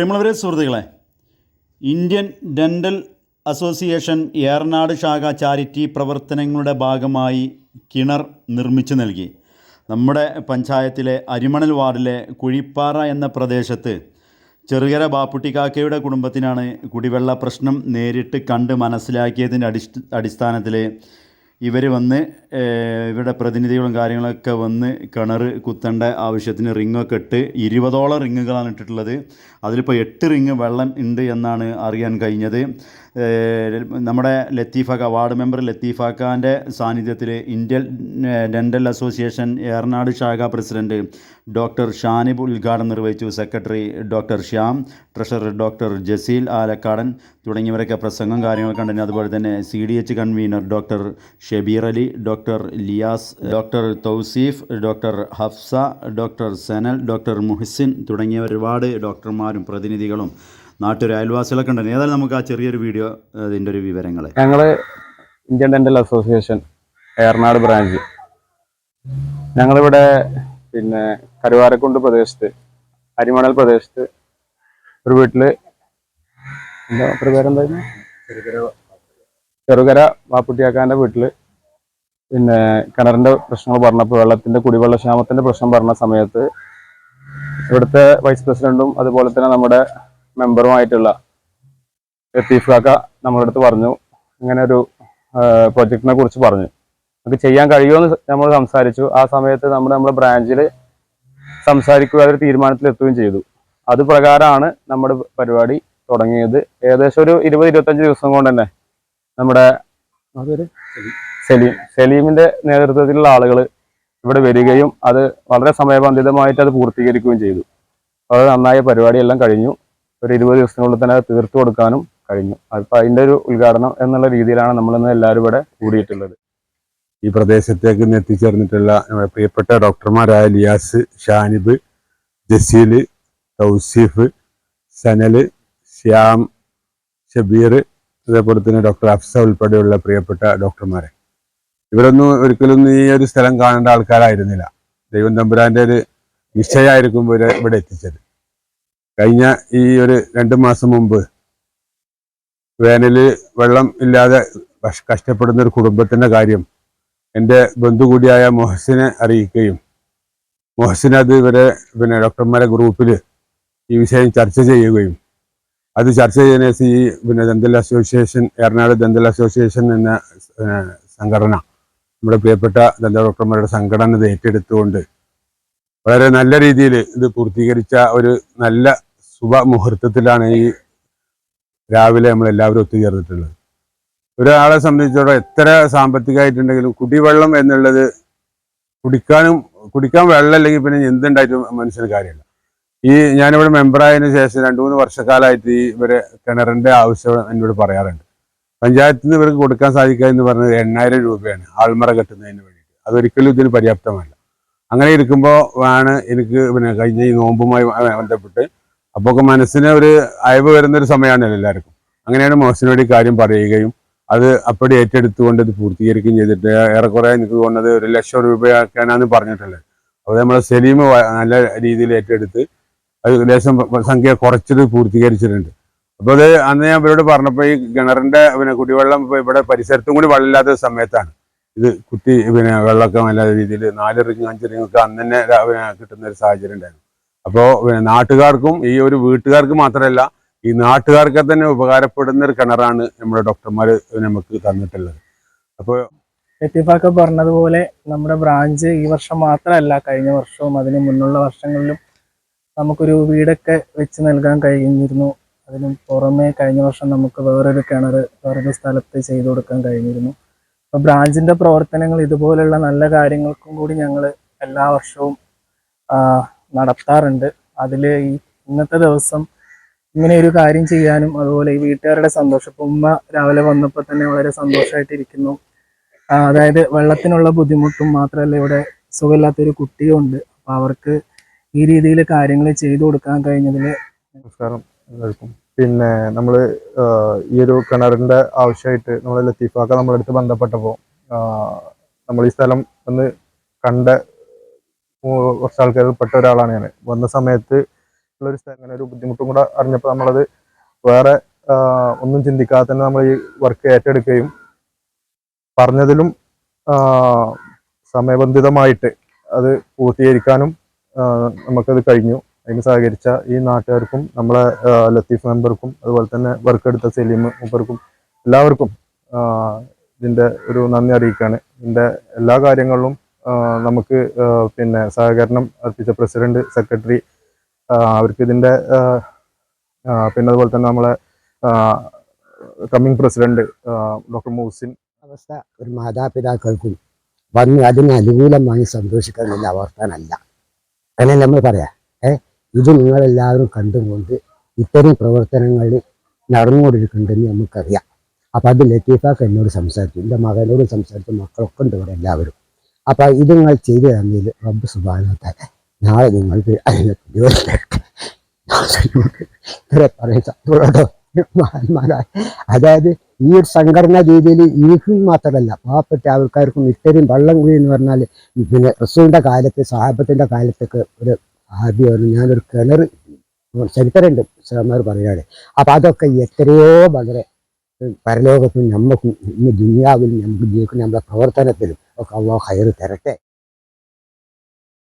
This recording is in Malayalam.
പ്രിയമുള്ളവരെ സുഹൃത്തുക്കളെ ഇന്ത്യൻ ഡെന്റൽ അസോസിയേഷൻ ഏറനാട് ശാഖ ചാരിറ്റി പ്രവർത്തനങ്ങളുടെ ഭാഗമായി കിണർ നിർമ്മിച്ചു നൽകി. നമ്മുടെ പഞ്ചായത്തിലെ അരിമണൽ വാർഡിലെ കുഴിപ്പാറ എന്ന പ്രദേശത്ത് ചെറുകര ബാപ്പുട്ടിക്കാക്കയുടെ കുടുംബത്തിനാണ് കുടിവെള്ള പ്രശ്നം നേരിട്ട് കണ്ട് മനസ്സിലാക്കിയതിന്റെ അടിസ്ഥ അടിസ്ഥാനത്തിൽ ഇവർ വന്ന് ഇവരുടെ പ്രതിനിധികളും കാര്യങ്ങളൊക്കെ വന്ന് കിണർ കുത്തേണ്ട ആവശ്യത്തിന് റിങ്ങൊക്കെ ഇട്ട് ഇരുപതോളം റിങ്ങുകളാണ് ഇട്ടിട്ടുള്ളത്. അതിലിപ്പോൾ എട്ട് റിങ് വെള്ളം ഉണ്ട് എന്നാണ് അറിയാൻ കഴിഞ്ഞത്. നമ്മുടെ ലത്തീഫാക്ക വാർഡ് മെമ്പർ ലത്തീഫാക്കാന്റെ സാന്നിധ്യത്തിൽ ഇന്ത്യൻ ഡെന്റൽ അസോസിയേഷൻ ഏറനാട് ശാഖ പ്രസിഡന്റ് ഡോക്ടർ ഷാനിബ് ഉദ്ഘാടനം നിർവഹിച്ചു. Secretary doctor Shyam treasurer doctor Jaseel Alakkadan തുടങ്ങിയവരൊക്കെ പ്രസംഗം കാര്യങ്ങളൊക്കെ ഉണ്ടായിരുന്നു അതുപോലെ തന്നെ C D H convener doctor Shebeer Ali doctor Liyas doctor Tauseef doctor Hafsa doctor Senal doctor Muhasin തുടങ്ങിയ ഒരുപാട് ഡോക്ടർമാരും പ്രതിനിധികളും നാട്ടൊരു അയൽവാസികളൊക്കെ ഉണ്ടായിരുന്നു ഏതായാലും നമുക്ക് ആ ചെറിയൊരു വീഡിയോ ഇതിന്റെ ഒരു വിവരങ്ങൾ ഞങ്ങൾ Indian dental association Eranad branch. ഞങ്ങളിവിടെ പിന്നെ കരുവാരക്കുണ്ട് പ്രദേശത്ത് അരിമണൽ പ്രദേശത്ത് ഒരു വീട്ടിൽ എന്താ പേരെന്തായിരുന്നു? ചെറുകര വാപ്പുട്ടിയാക്കാന്റെ വീട്ടിൽ പിന്നെ കിണറിന്റെ പ്രശ്നങ്ങൾ പറഞ്ഞപ്പോൾ വെള്ളത്തിന്റെ കുടിവെള്ള ക്ഷാമത്തിന്റെ പ്രശ്നം പറഞ്ഞ സമയത്ത് ഇവിടുത്തെ വൈസ് പ്രസിഡന്റും അതുപോലെ തന്നെ നമ്മുടെ മെമ്പറുമായിട്ടുള്ള ലത്തീഫ് കാക്ക നമ്മുടെ അടുത്ത് പറഞ്ഞു. ഇങ്ങനെ ഒരു പ്രൊജക്ടിനെ കുറിച്ച് പറഞ്ഞു. നമുക്ക് ചെയ്യാൻ കഴിയുമെന്ന് നമ്മൾ സംസാരിച്ചു. ആ സമയത്ത് നമ്മൾ നമ്മുടെ ബ്രാഞ്ചിൽ സംസാരിക്കുക അതൊരു തീരുമാനത്തിലെത്തുകയും ചെയ്തു. അത് പ്രകാരമാണ് നമ്മുടെ പരിപാടി തുടങ്ങിയത്. ഏകദേശം ഒരു ഇരുപത് ഇരുപത്തഞ്ച് ദിവസം കൊണ്ട് തന്നെ നമ്മുടെ സലീം സലീമിന്റെ നേതൃത്വത്തിലുള്ള ആളുകൾ ഇവിടെ വരികയും അത് വളരെ സമയബന്ധിതമായിട്ട് അത് പൂർത്തീകരിക്കുകയും ചെയ്തു. വളരെ നന്നായ പരിപാടിയെല്ലാം കഴിഞ്ഞു. ഒരു ഇരുപത് ദിവസത്തിനുള്ളിൽ തന്നെ തീർത്തു കൊടുക്കാനും കഴിഞ്ഞു. അപ്പൊ അതിന്റെ ഒരു ഉദ്ഘാടനം എന്നുള്ള രീതിയിലാണ് നമ്മൾ ഇന്ന് എല്ലാവരും ഇവിടെ കൂടിയിട്ടുള്ളത്. ഈ പ്രദേശത്തേക്ക് ഇന്ന് എത്തിച്ചേർന്നിട്ടുള്ള പ്രിയപ്പെട്ട ഡോക്ടർമാരായ ലിയാസ് ഷാനിബ് ജസീൽ തൗസീഫ് സനൽ ശ്യാം ഷബീർ അതേപോലെ തന്നെ ഡോക്ടർ അഫ്സ ഉൾപ്പെടെയുള്ള പ്രിയപ്പെട്ട ഡോക്ടർമാരെ. ഇവരൊന്നും ഒരിക്കലും ഈ ഒരു സ്ഥലം കാണേണ്ട ആൾക്കാരായിരുന്നില്ല. ദൈവം തമ്പുരാന്റെ ഒരു നിശ്ചയമായിരിക്കും ഇവരെ ഇവിടെ എത്തിച്ചത്. കഴിഞ്ഞ ഈ ഒരു രണ്ട് മാസം മുമ്പ് വേനൽ വെള്ളം ഇല്ലാതെ കഷ്ടപ്പെടുന്ന ഒരു കുടുംബത്തിന്റെ കാര്യം എന്റെ ബന്ധു കൂടിയായ മൊഹസിനെ അറിയിക്കുകയും മൊഹസിൻ അത് ഇവരെ പിന്നെ ഡോക്ടർമാരെ ഗ്രൂപ്പിൽ ഈ വിഷയം ചർച്ച ചെയ്യുകയും അത് ചർച്ച ചെയ്യുന്ന ഈ പിന്നെ dental association Ernakulam dental association എന്ന സംഘടന നമ്മുടെ പ്രിയപ്പെട്ട ദന്ത ഡോക്ടർമാരുടെ സംഘടന ഏറ്റെടുത്തുകൊണ്ട് വളരെ നല്ല രീതിയിൽ ഇത് പൂർത്തീകരിച്ച ഒരു നല്ല ശുഭ മുഹൂർത്തത്തിലാണ് ഈ രാവിലെ നമ്മൾ എല്ലാവരും ഒത്തുചേർന്നിട്ടുള്ളത്. ഒരാളെ സംബന്ധിച്ചിടത്തോളം എത്ര സാമ്പത്തികമായിട്ടുണ്ടെങ്കിലും കുടിവെള്ളം എന്നുള്ളത് കുടിക്കാനും കുടിക്കാൻ വെള്ളം അല്ലെങ്കിൽ പിന്നെ എന്തുണ്ടായിട്ടും മനുഷ്യന് കാര്യമില്ല. ഈ ഞാനിവിടെ മെമ്പറായതിനു ശേഷം രണ്ടു മൂന്ന് വർഷക്കാലമായിട്ട് ഈ ഇവരെ കിണറിന്റെ ആവശ്യം എന്നോട് പറയാറുണ്ട്. പഞ്ചായത്തിൽ നിന്ന് ഇവർക്ക് കൊടുക്കാൻ സാധിക്കുക എന്ന് പറഞ്ഞത് എണ്ണായിരം രൂപയാണ് ആൾമറ കെട്ടുന്നതിന് വേണ്ടിയിട്ട്. അതൊരിക്കലും ഇതിന് പര്യാപ്തമല്ല. അങ്ങനെ ഇരിക്കുമ്പോൾ ആണ് എനിക്ക് പിന്നെ കഴിഞ്ഞ ഈ നോമ്പുമായി ബന്ധപ്പെട്ട്. അപ്പോൾ മനസ്സിന് ഒരു അയവ് വരുന്ന ഒരു സമയമാണ് എല്ലാവർക്കും. അങ്ങനെയാണ് മോശനോട് ഈ കാര്യം പറയുകയും അത് അപ്പടി ഏറ്റെടുത്തുകൊണ്ട് ഇത് പൂർത്തീകരിക്കുകയും ചെയ്തിട്ട്. ഏറെക്കുറെ എനിക്ക് തോന്നുന്നത് ഒരു ലക്ഷം രൂപയാക്കാനാണ് പറഞ്ഞിട്ടുള്ളത് അപ്പോൾ നമ്മൾ സലീം നല്ല രീതിയിൽ ഏറ്റെടുത്ത് അത് ലേശം സംഖ്യ കുറച്ചത് പൂർത്തീകരിച്ചിട്ടുണ്ട്. അപ്പോൾ അത് അന്ന് ഞാൻ ഇവരോട് പറഞ്ഞപ്പോൾ ഈ കിണറിന്റെ പിന്നെ കുടിവെള്ളം ഇവിടെ പരിസരത്തും കൂടി വെള്ളമില്ലാത്ത സമയത്താണ്. ഇത് കുത്തി പിന്നെ വെള്ളമൊക്കെ നല്ല രീതിയിൽ നാല് റിങ് അഞ്ച് റിങ് ഒക്കെ അന്ന് തന്നെ പിന്നെ കിട്ടുന്ന ഒരു സാഹചര്യം ഉണ്ടായിരുന്നു. അപ്പോൾ പിന്നെ നാട്ടുകാർക്കും ഈ ഒരു വീട്ടുകാർക്ക് മാത്രമല്ല ഈ നാട്ടുകാർക്ക് തന്നെ ഉപകാരപ്പെടുന്ന ഒരു കിണറാണ് നമ്മുടെ ഡോക്ടർമാർ നമുക്ക് തന്നിട്ടുള്ളത്. അപ്പോൾ ലത്തീഫാക്ക പറഞ്ഞതുപോലെ നമ്മുടെ ബ്രാഞ്ച് ഈ വർഷം മാത്രമല്ല കഴിഞ്ഞ വർഷവും അതിന് മുന്നുള്ള വർഷങ്ങളിലും നമുക്കൊരു വീടൊക്കെ വെച്ച് നൽകാൻ കഴിഞ്ഞിരുന്നു. അതിന് പുറമേ കഴിഞ്ഞ വർഷം നമുക്ക് വേറൊരു കിണർ വേറൊരു സ്ഥലത്ത് ചെയ്തു കൊടുക്കാൻ കഴിഞ്ഞിരുന്നു. അപ്പോൾ ബ്രാഞ്ചിന്റെ പ്രവർത്തനങ്ങൾ ഇതുപോലുള്ള നല്ല കാര്യങ്ങൾക്കും കൂടി ഞങ്ങൾ എല്ലാ വർഷവും നടത്താറുണ്ട്. അതിൽ ഈ ഇന്നത്തെ ദിവസം ഇങ്ങനെ ഒരു കാര്യം ചെയ്യാനും അതുപോലെ ഈ വീട്ടുകാരുടെ സന്തോഷം ഉമ്മ രാവിലെ വന്നപ്പോൾ തന്നെ വളരെ സന്തോഷമായിട്ടിരിക്കുന്നു അതായത് വെള്ളത്തിനുള്ള ബുദ്ധിമുട്ടും മാത്രമല്ല ഇവിടെ സുഖമില്ലാത്തൊരു കുട്ടിയും ഉണ്ട് അപ്പൊ അവർക്ക് ഈ രീതിയിൽ കാര്യങ്ങൾ ചെയ്തു കൊടുക്കാൻ കഴിഞ്ഞതിൽ നമസ്കാരം. പിന്നെ നമ്മൾ ഈ ഒരു കിണറിന്റെ ആവശ്യമായിട്ട് നമ്മൾ ലത്തീഫാക്ക നമ്മുടെ അടുത്ത് ബന്ധപ്പെട്ടപ്പോൾ നമ്മൾ ഈ സ്ഥലം ഒന്ന് കണ്ട കുറച്ച് ആൾക്കാരിൽ പെട്ട ഒരാളാണ് ഞാൻ വന്ന സമയത്ത് ഉള്ളൊരു അങ്ങനെ ഒരു ബുദ്ധിമുട്ടും കൂടെ അറിഞ്ഞപ്പോൾ നമ്മളത് വേറെ ഒന്നും ചിന്തിക്കാതെ തന്നെ നമ്മൾ ഈ വർക്ക് ഏറ്റെടുക്കുകയും പറഞ്ഞതിലും സമയബന്ധിതമായിട്ട് അത് പൂർത്തീകരിക്കാനും നമുക്കത് കഴിഞ്ഞു. അതിന് സഹകരിച്ച ഈ നാട്ടുകാർക്കും നമ്മളെ ലത്തീഫ് മെമ്പർക്കും അതുപോലെ തന്നെ വർക്ക് എടുത്ത സലീം മൂപ്പർക്കും എല്ലാവർക്കും ഇതിന്റെ ഒരു നന്ദി അറിയിക്കുകയാണ് ഇതിന്റെ എല്ലാ കാര്യങ്ങളിലും നമുക്ക് പിന്നെ സഹകരണം അർപ്പിച്ച പ്രസിഡന്റ് സെക്രട്ടറി അവർക്ക് ആ, പിന്നെ അതുപോലെ തന്നെ നമ്മളെ കമ്മിങ് പ്രസിഡന്റ് ഡോക്ടർ മൂസിൻ അവസ്ഥ ഒരു മാതാപിതാക്കൾക്കും വന്ന് അതിന് അനുകൂലമായി സന്തോഷിക്കാനുള്ള അവസ്ഥനല്ല അങ്ങനെ നമ്മൾ പറയാം. ഏ? ഇത് നിങ്ങളെല്ലാവരും കണ്ടുകൊണ്ട് ഇത്തരം പ്രവർത്തനങ്ങൾ നടന്നുകൊണ്ടിരിക്കുന്നുണ്ടെന്ന് നമുക്കറിയാം. അപ്പം അത് ലത്തീഫാക്ക് എന്നോട് സംസാരിച്ചു. എന്റെ മകനോട് സംസാരിച്ചു. മക്കളൊക്കെ ഉണ്ട് ഇവിടെ എല്ലാവരും. അപ്പം ഇത് നിങ്ങൾ ചെയ്തു തന്നതിൽ റബ്ബ് സുബാനത്തെ നാളെ നിങ്ങൾക്ക് ജോലി ഇവരെ? മഹാന്മാരായ അതായത് ഈ ഒരു സംഘടനാ രീതിയിൽ ഇനിക്കും മാത്രമല്ല പാവപ്പെട്ട ആൾക്കാർക്കും ഇത്രയും വള്ളം കുഴി എന്ന് പറഞ്ഞാൽ പിന്നെ റസൂലിന്റെ കാലത്ത് സാഹബത്തിന്റെ കാലത്തൊക്കെ ഒരു ആദ്യം ഞാനൊരു കിണർ ചരിത്രമുണ്ട് സാമാർ പറയുകയാണ്. അപ്പം അതൊക്കെ എത്രയോ വളരെ പരലോകത്തും നമുക്ക് ഇന്ന് ദുനിയാവിലും നമുക്ക് ജീവിക്കുന്ന നമ്മുടെ പ്രവർത്തനത്തിലും ഒക്കെ അള്ളാഹ് ഹയർ തരട്ടെ.